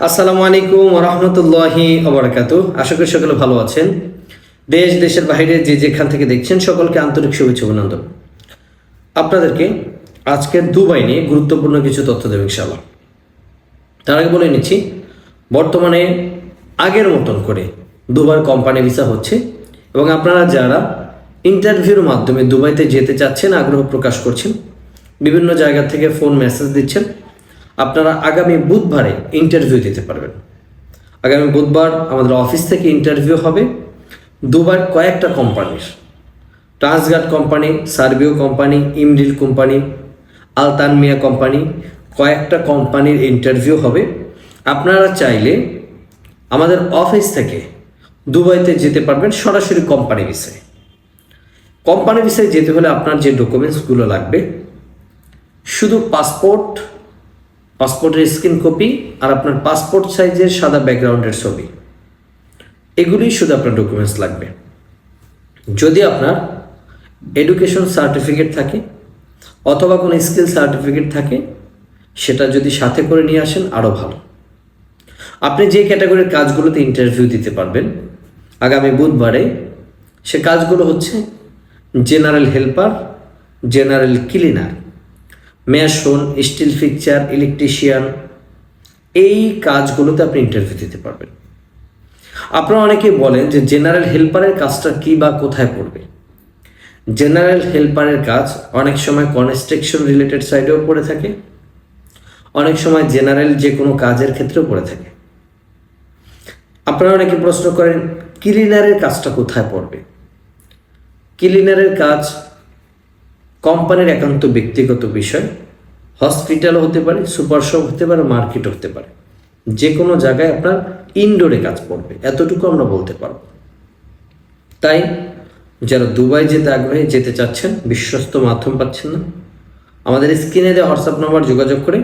আসসালামু আলাইকুম রহমতুল্লাহি আবরাকাতু আশা করি সকলে ভালো আছেন। দেশ, দেশের বাইরে যে যেখান থেকে দেখছেন সকলকে আন্তরিক শুভেচ্ছা অভিনন্দন। আপনাদেরকে আজকে দুবাই নিয়ে গুরুত্বপূর্ণ কিছু তথ্য দেবে ইনশাআল্লাহ। তার আগে বলে নিচ্ছি, বর্তমানে আগের মতন করে দুবার কোম্পানি ভিসা হচ্ছে এবং আপনারা যারা ইন্টারভিউর মাধ্যমে দুবাইতে যেতে চাচ্ছেন, আগ্রহ প্রকাশ করছেন, বিভিন্ন জায়গা থেকে ফোন মেসেজ দিচ্ছেন আপনারা আগামী বুধবারে ইন্টারভিউ দিতে পারবেন। আগামী বুধবার আমাদের অফিস থেকে ইন্টারভিউ হবে দুবার কয়েকটা কোম্পানির ট্রান্সগার্ড কোম্পানি সার্ভিও কোম্পানি ইমডিল কোম্পানি আলতানমিয়া কোম্পানি কয়েকটা কোম্পানির ইন্টারভিউ হবে। আপনারা চাইলে আমাদের অফিস থেকে দুবাইতে যেতে পারবেন সরাসরি কোম্পানি বিষয়ে কোম্পানি বিষয়ে যেতে হলে আপনার যে ডকুমেন্টসগুলো লাগবে, শুধু পাসপোর্ট পাসপোর্টের স্ক্রিন কপি আর আপনার পাসপোর্ট সাইজের সাদা ব্যাকগ্রাউন্ডের ছবি। এগুলি শুধু আপনার ডকুমেন্টস লাগবে। যদি আপনার এডুকেশন সার্টিফিকেট থাকে অথবা কোনো স্কিল সার্টিফিকেট থাকে, সেটা যদি সাথে করে নিয়ে আসেন আরও ভালো। আপনি যে ক্যাটাগরির কাজগুলোতে ইন্টারভিউ দিতে পারবেন, আগামী বুধবারে সে কাজগুলো হচ্ছে general helper general cleaner mason, steel fixture, electrician, এই কাজগুলোতে আপনি ইন্টারভিউ দিতে পারবেন। আপনারা অনেকে বলেন যে জেনারেল হেল্পারের কাজটা কী বা কোথায় পড়বে? জেনারেল হেল্পারের কাজ অনেক সময় কনস্ট্রাকশন রিলেটেড সাইডেও পড়ে থাকে, অনেক সময় জেনারেল যে কোনো কাজের ক্ষেত্রেও পড়ে থাকে। আপনারা অনেকে প্রশ্ন করেন ক্লিনারের কাজটা কোথায় পড়বে? ক্লিনারের কাজ কোম্পানির একান্ত ব্যক্তিগত বিষয়, হসপিটালও হতে পারে, সুপার শপ হতে পারে মার্কেট হতে পারে। যে কোনো জায়গায় আপনার ইনডোরে কাজ পড়বে এতটুকু আমরা বলতে পারব। তাই, যারা দুবাই যেতে আগ্রহী, যেতে চাচ্ছেন, বিশ্বস্ত মাধ্যম পাচ্ছেন না, আমাদের স্ক্রিনে দেওয়া হোয়াটসঅ্যাপ নাম্বার যোগাযোগ করে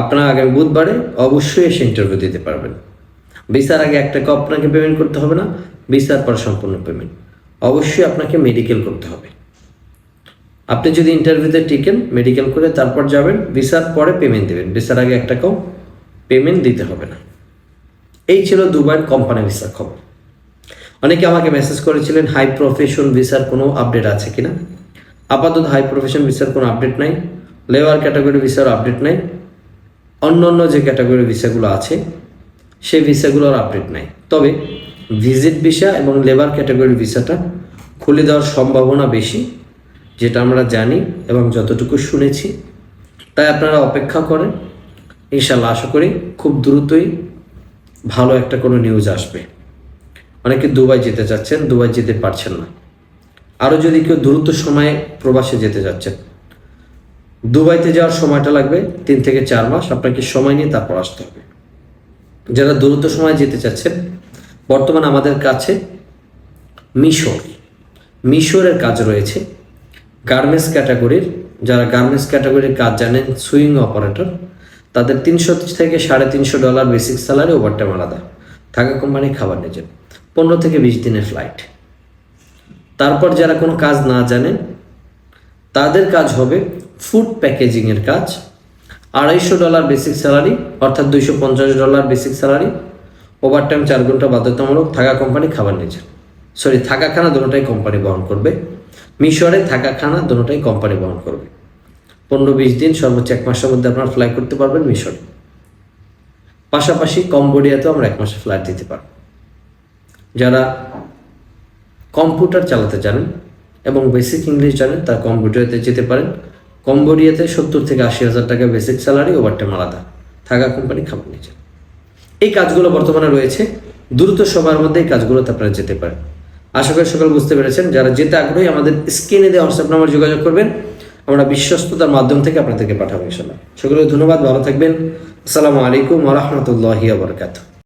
আপনারা আগামী বুধবারে অবশ্যই এসে ইন্টারভিউ দিতে পারবেন। ভিসার আগে এক টাকা আপনাকে পেমেন্ট করতে হবে না, ভিসার পর সম্পূর্ণ পেমেন্ট অবশ্যই আপনাকে মেডিকেল করতে হবে। আপনি যদি ইন্টারভিউতে টিকেন মেডিকেল করে তারপর যাবেন ভিসার পরে পেমেন্ট দেবেন। ভিসার আগে এক টাকাও পেমেন্ট দিতে হবে না। এই ছিল দুবার কোম্পানি ভিসার খবর। অনেকে আমাকে মেসেজ করেছিলেন হাই প্রফেশন ভিসার কোনো আপডেট আছে কিনা? আপাতত হাই প্রফেশন ভিসার কোনো আপডেট নাই। লেবার ক্যাটাগরি ভিসার আপডেট নাই। অন্য অন্য যে ক্যাটাগরি ভিসাগুলো আছে, সেই ভিসাগুলোর আপডেট নাই। তবে ভিজিট ভিসা এবং লেবার ক্যাটাগরি ভিসাটা খুলে দেওয়ার সম্ভাবনা বেশি। যেটা আমরা জানি এবং যতটুকু শুনেছি, তাই আপনারা অপেক্ষা করেন। ইনশাল্লাহ আশা করি খুব দ্রুতই ভালো একটা কোনো নিউজ আসবে। অনেকে দুবাই যেতে চাচ্ছেন, দুবাই যেতে পারছেন না। আরও যদি কেউ দ্রুত সময়ে প্রবাসে যেতে যাচ্ছেন দুবাইতে যাওয়ার সময়টা লাগবে তিন থেকে চার মাস, আপনাকে সময় নিয়ে তারপর আসতে হবে। যারা দ্রুত সময় যেতে চাচ্ছেন, বর্তমান আমাদের কাছে মিশর, মিশরের কাজ রয়েছে। গার্মেন্টস ক্যাটাগরির, যারা গার্মেন্টস ক্যাটাগরির কাজ জানেন, সুইং অপারেটর, তাদের তিনশো থেকে সাড়ে তিনশো ডলার বেসিক স্যালারি ওভারটাইম আলাদা। থাকা কোম্পানি খাবার নিজের পনেরো থেকে বিশ দিনের ফ্লাইট। তারপর যারা কোনো কাজ না জানেন, তাদের কাজ হবে ফুড প্যাকেজিংয়ের কাজ। আড়াইশো ডলার বেসিক স্যালারি, অর্থাৎ দুইশো পঞ্চাশ ডলার বেসিক স্যালারি, ওভারটাইম চার ঘণ্টা বাধ্যতামূলক থাকা কোম্পানি খাবার নিজের সরি থাকা খানা দুটোটাই কোম্পানি বহন করবে। মিশরে থাকা খানা দুটোটাই কোম্পানি বহন করবে। পনেরো বিশ দিন সর্বোচ্চ এক মাসের মধ্যে আপনারা ফ্লাই করতে পারবেন মিশরে। পাশাপাশি কম্বোডিয়াতেও আমরা এক মাসে ফ্লাইট দিতে পারব। যারা কম্পিউটার চালাতে জানেন এবং বেসিক ইংলিশ জানেন, তারা কম্পিউটারতে যেতে পারেন। কম্বোডিয়াতে সত্তর থেকে আশি হাজার টাকা বেসিক স্যালারি ওভারটাইম আলাদা। থাকা কোম্পানি খাবার নিয়ে এই কাজগুলো বর্তমানে রয়েছে। দ্রুত সবার মধ্যে এই কাজগুলোতে আপনারা যেতে পারেন। আশা করি সকল বুঝতে পেরেছেন। যারা যেতে আগ্রহী, আমাদের স্ক্রিনে দেওয়া হোয়াটসঅ্যাপ নাম্বার যোগাযোগ করবেন। আমরা বিশ্বস্ততার মাধ্যম থেকে আপনাদেরকে পাঠাবো ইনশাল্লাহ সকলকে ধন্যবাদ, ভালো থাকবেন। আসসালামু আলাইকুম রহমতুল্লাহ আবরকাত